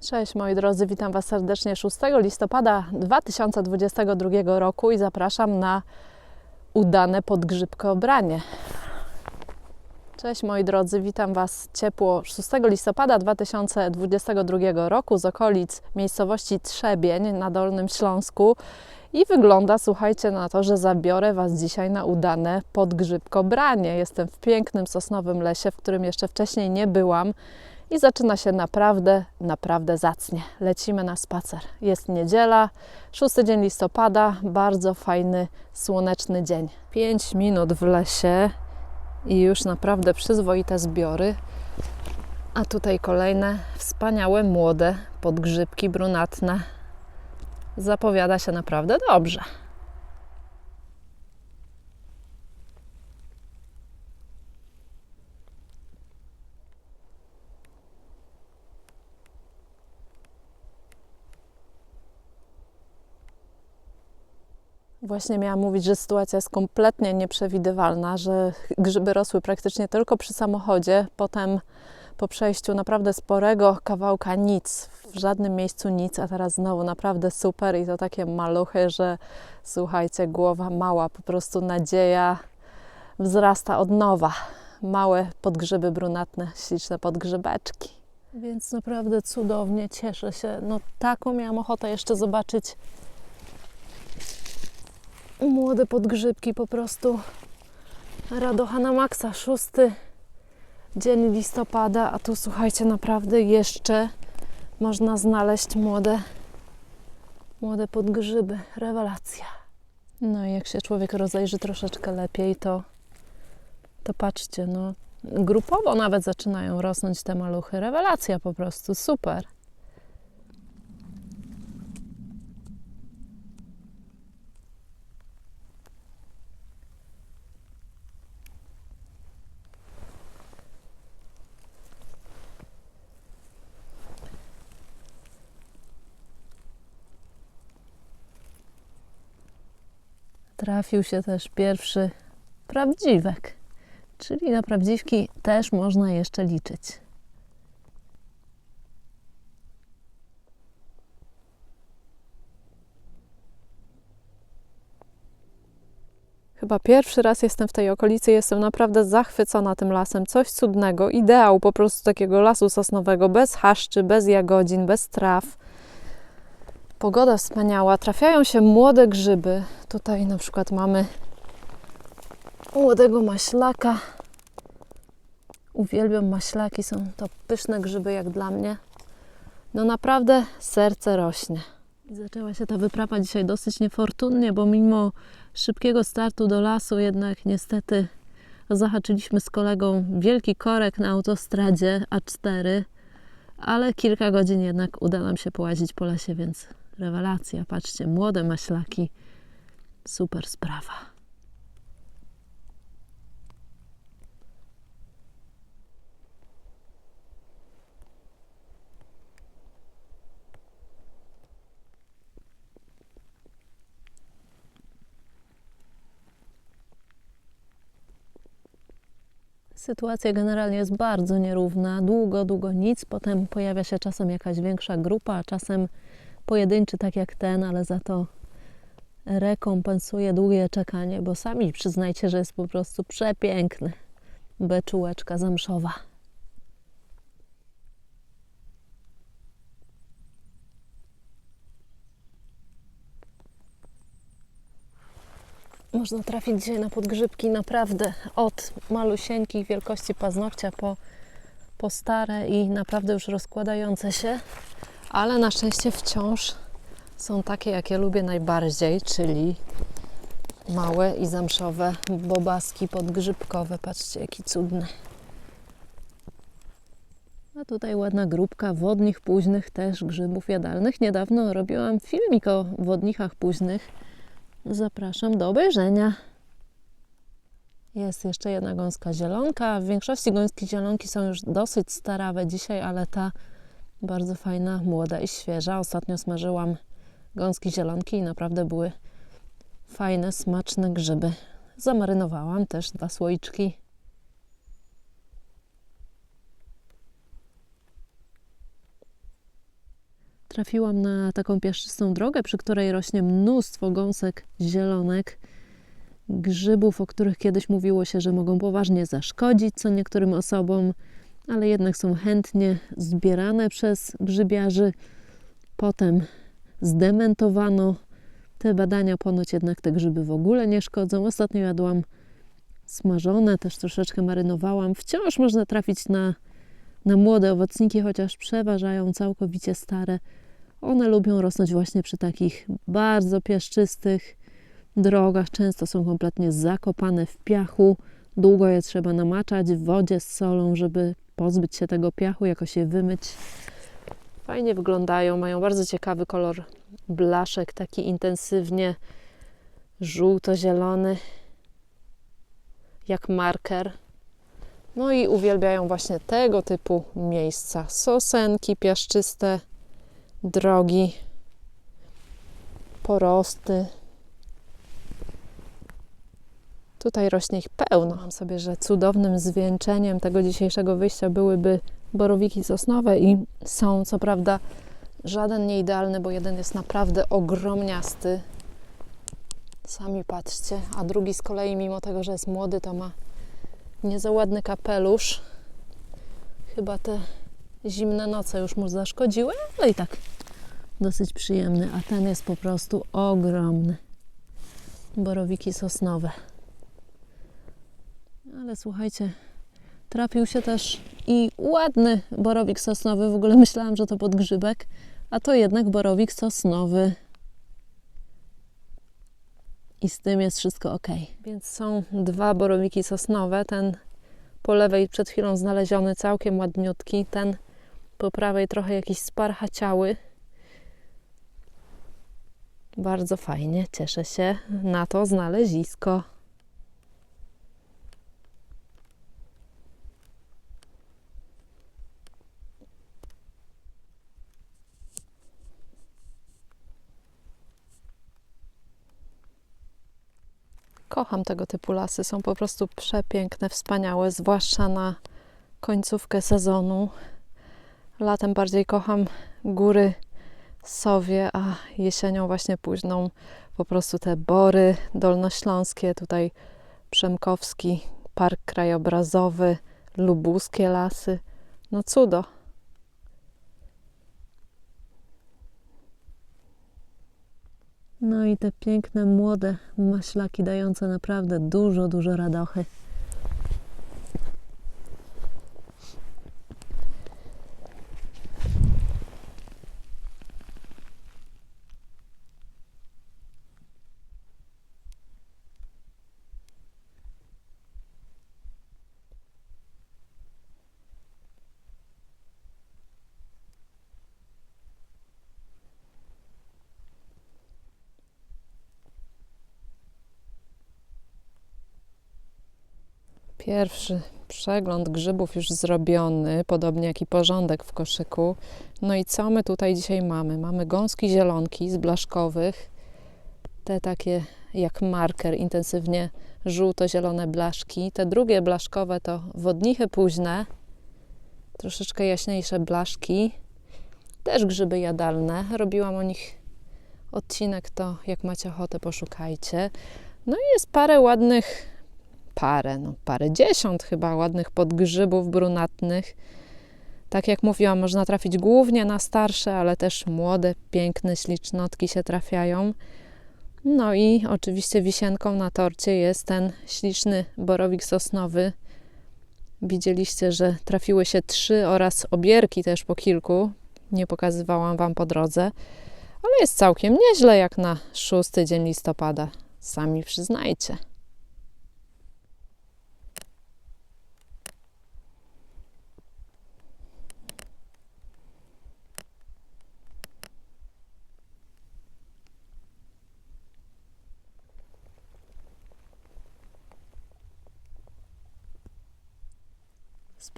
Cześć moi drodzy, witam Was serdecznie 6 listopada 2022 roku i zapraszam na udane podgrzybkobranie. Cześć moi drodzy, witam Was ciepło 6 listopada 2022 roku z okolic miejscowości Trzebień na Dolnym Śląsku i wygląda, słuchajcie, na to, że zabiorę Was dzisiaj na udane podgrzybkobranie. Jestem w pięknym sosnowym lesie, w którym jeszcze wcześniej nie byłam i zaczyna się naprawdę, naprawdę zacnie. Lecimy na spacer. Jest niedziela, 6 dzień listopada, bardzo fajny, słoneczny dzień. 5 minut w lesie i już naprawdę przyzwoite zbiory. A tutaj kolejne wspaniałe, młode podgrzybki brunatne. Zapowiada się naprawdę dobrze. Właśnie miałam mówić, że sytuacja jest kompletnie nieprzewidywalna, że grzyby rosły praktycznie tylko przy samochodzie, potem po przejściu naprawdę sporego kawałka nic, w żadnym miejscu nic, a teraz znowu naprawdę super i to takie maluchy, że słuchajcie, głowa mała, po prostu nadzieja wzrasta od nowa. Małe podgrzyby brunatne, śliczne podgrzybeczki. Więc naprawdę cudownie, cieszę się. No taką miałam ochotę jeszcze zobaczyć młode podgrzybki, po prostu radocha na maksa. Szósty dzień listopada, a tu słuchajcie, naprawdę jeszcze można znaleźć młode, młode podgrzyby. Rewelacja. No i jak się człowiek rozejrzy troszeczkę lepiej, to, to patrzcie, no grupowo nawet zaczynają rosnąć te maluchy. Rewelacja po prostu, super. Trafił się też pierwszy prawdziwek. Czyli na prawdziwki też można jeszcze liczyć. Chyba pierwszy raz jestem w tej okolicy, jestem naprawdę zachwycona tym lasem. Coś cudnego, ideał po prostu takiego lasu sosnowego, bez chaszczy, bez jagodzin, bez traw. Pogoda wspaniała, trafiają się młode grzyby. Tutaj na przykład mamy młodego maślaka. Uwielbiam maślaki, są to pyszne grzyby jak dla mnie. No naprawdę serce rośnie. Zaczęła się ta wyprawa dzisiaj dosyć niefortunnie, bo mimo szybkiego startu do lasu jednak niestety zahaczyliśmy z kolegą wielki korek na autostradzie A4, ale kilka godzin jednak uda nam się połazić po lesie, więc rewelacja. Patrzcie, młode maślaki. Super sprawa. Sytuacja generalnie jest bardzo nierówna. Długo, długo nic, potem pojawia się czasem jakaś większa grupa, czasem pojedynczy, tak jak ten, ale za to rekompensuje długie czekanie, bo sami przyznajcie, że jest po prostu przepiękny. Beczułeczka zamszowa. Można trafić dzisiaj na podgrzybki naprawdę od malusieńkich wielkości paznokcia po, po stare i naprawdę już rozkładające się, ale na szczęście wciąż są takie, jakie lubię najbardziej, czyli małe i zamszowe bobaski podgrzybkowe. Patrzcie, jaki cudny. A tutaj ładna grupka wodnych późnych też grzybów jadalnych. Niedawno robiłam filmik o wodnichach późnych. Zapraszam do obejrzenia. Jest jeszcze jedna gąska zielonka. W większości gąski zielonki są już dosyć starawe dzisiaj, ale ta bardzo fajna, młoda i świeża. Ostatnio smażyłam gąski zielonki i naprawdę były fajne, smaczne grzyby. Zamarynowałam też dwa słoiczki. trafiłam na taką piaszczystą drogę, przy której rośnie mnóstwo gąsek zielonek, grzybów, o których kiedyś mówiło się, że mogą poważnie zaszkodzić co niektórym osobom, ale jednak są chętnie zbierane przez grzybiarzy. Potem zdementowano te badania, ponoć jednak te grzyby w ogóle nie szkodzą. Ostatnio jadłam smażone, też troszeczkę marynowałam. Wciąż można trafić na, na młode owocniki, chociaż przeważają całkowicie stare. One lubią rosnąć właśnie przy takich bardzo piaszczystych drogach. Często są kompletnie zakopane w piachu. Długo je trzeba namaczać w wodzie z solą, żeby pozbyć się tego piachu, jakoś je wymyć. Fajnie wyglądają, mają bardzo ciekawy kolor blaszek, taki intensywnie żółto-zielony, jak marker. No i uwielbiają właśnie tego typu miejsca. Sosenki piaszczyste, drogi, porosty. Tutaj rośnie ich pełno. Mam sobie, że cudownym zwieńczeniem tego dzisiejszego wyjścia byłyby borowiki sosnowe i są co prawda żaden nie idealny, bo jeden jest naprawdę ogromniasty. Sami patrzcie, a drugi z kolei, mimo tego, że jest młody, to ma niezo ładny kapelusz. Chyba te zimne noce już mu zaszkodziły, ale i tak dosyć przyjemny, a ten jest po prostu ogromny. Borowiki sosnowe. Ale słuchajcie, trafił się też i ładny borowik sosnowy. W ogóle myślałam, że to podgrzybek, a to jednak borowik sosnowy. I z tym jest wszystko ok. Więc są dwa borowiki sosnowe. Ten po lewej przed chwilą znaleziony, całkiem ładniutki. Ten po prawej trochę jakiś sparchaciały. Bardzo fajnie, cieszę się na to znalezisko. Kocham tego typu lasy, są po prostu przepiękne, wspaniałe, zwłaszcza na końcówkę sezonu. Latem bardziej kocham góry sowie, a jesienią właśnie późną po prostu te bory dolnośląskie, tutaj Przemkowski Park Krajobrazowy, lubuskie lasy. No cudo. No i te piękne, młode maślaki dające naprawdę dużo, dużo radochy. Pierwszy przegląd grzybów już zrobiony, podobnie jak i porządek w koszyku. No i co my tutaj dzisiaj mamy? Mamy gąski zielonki z blaszkowych, te takie jak marker, intensywnie żółto-zielone blaszki. Te drugie blaszkowe to wodnichy późne, troszeczkę jaśniejsze blaszki, też grzyby jadalne. Robiłam o nich odcinek, to jak macie ochotę, poszukajcie. No i jest parę ładnych parę, no parę dziesiąt chyba ładnych podgrzybów brunatnych. Tak jak mówiłam, można trafić głównie na starsze, ale też młode, piękne ślicznotki się trafiają. No i oczywiście wisienką na torcie jest ten śliczny borowik sosnowy. Widzieliście, że trafiły się trzy oraz obierki też po kilku. Nie pokazywałam Wam po drodze, ale jest całkiem nieźle jak na szósty dzień listopada. Sami przyznajcie.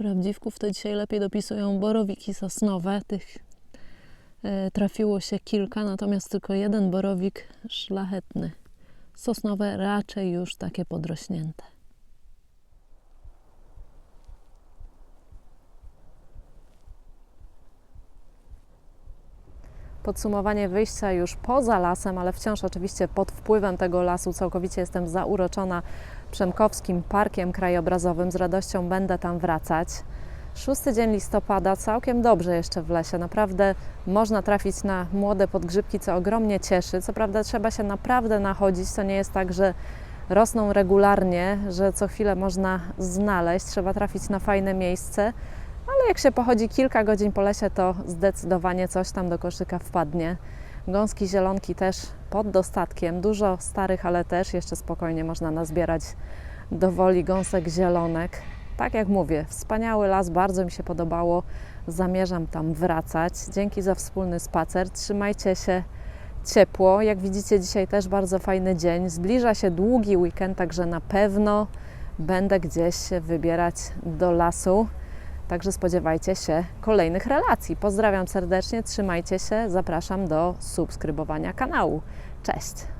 Prawdziwków to dzisiaj lepiej dopisują borowiki sosnowe. Tych e, trafiło się kilka, natomiast tylko jeden borowik szlachetny. Sosnowe raczej już takie podrośnięte. Podsumowanie wyjścia już poza lasem, ale wciąż oczywiście pod wpływem tego lasu. Całkowicie jestem zauroczona Przemkowskim Parkiem Krajobrazowym. Z radością będę tam wracać. Szósty dzień listopada, całkiem dobrze jeszcze w lesie. Naprawdę można trafić na młode podgrzybki, co ogromnie cieszy. Co prawda trzeba się naprawdę nachodzić. To nie jest tak, że rosną regularnie, że co chwilę można znaleźć. Trzeba trafić na fajne miejsce. Ale jak się pochodzi kilka godzin po lesie, to zdecydowanie coś tam do koszyka wpadnie. Gąski zielonki też pod dostatkiem. Dużo starych, ale też jeszcze spokojnie można nazbierać do woli gąsek zielonek. Tak jak mówię, wspaniały las, bardzo mi się podobało. Zamierzam tam wracać. Dzięki za wspólny spacer. Trzymajcie się ciepło. Jak widzicie, dzisiaj też bardzo fajny dzień. Zbliża się długi weekend, także na pewno będę gdzieś się wybierać do lasu. Także spodziewajcie się kolejnych relacji. Pozdrawiam serdecznie, trzymajcie się, zapraszam do subskrybowania kanału. Cześć!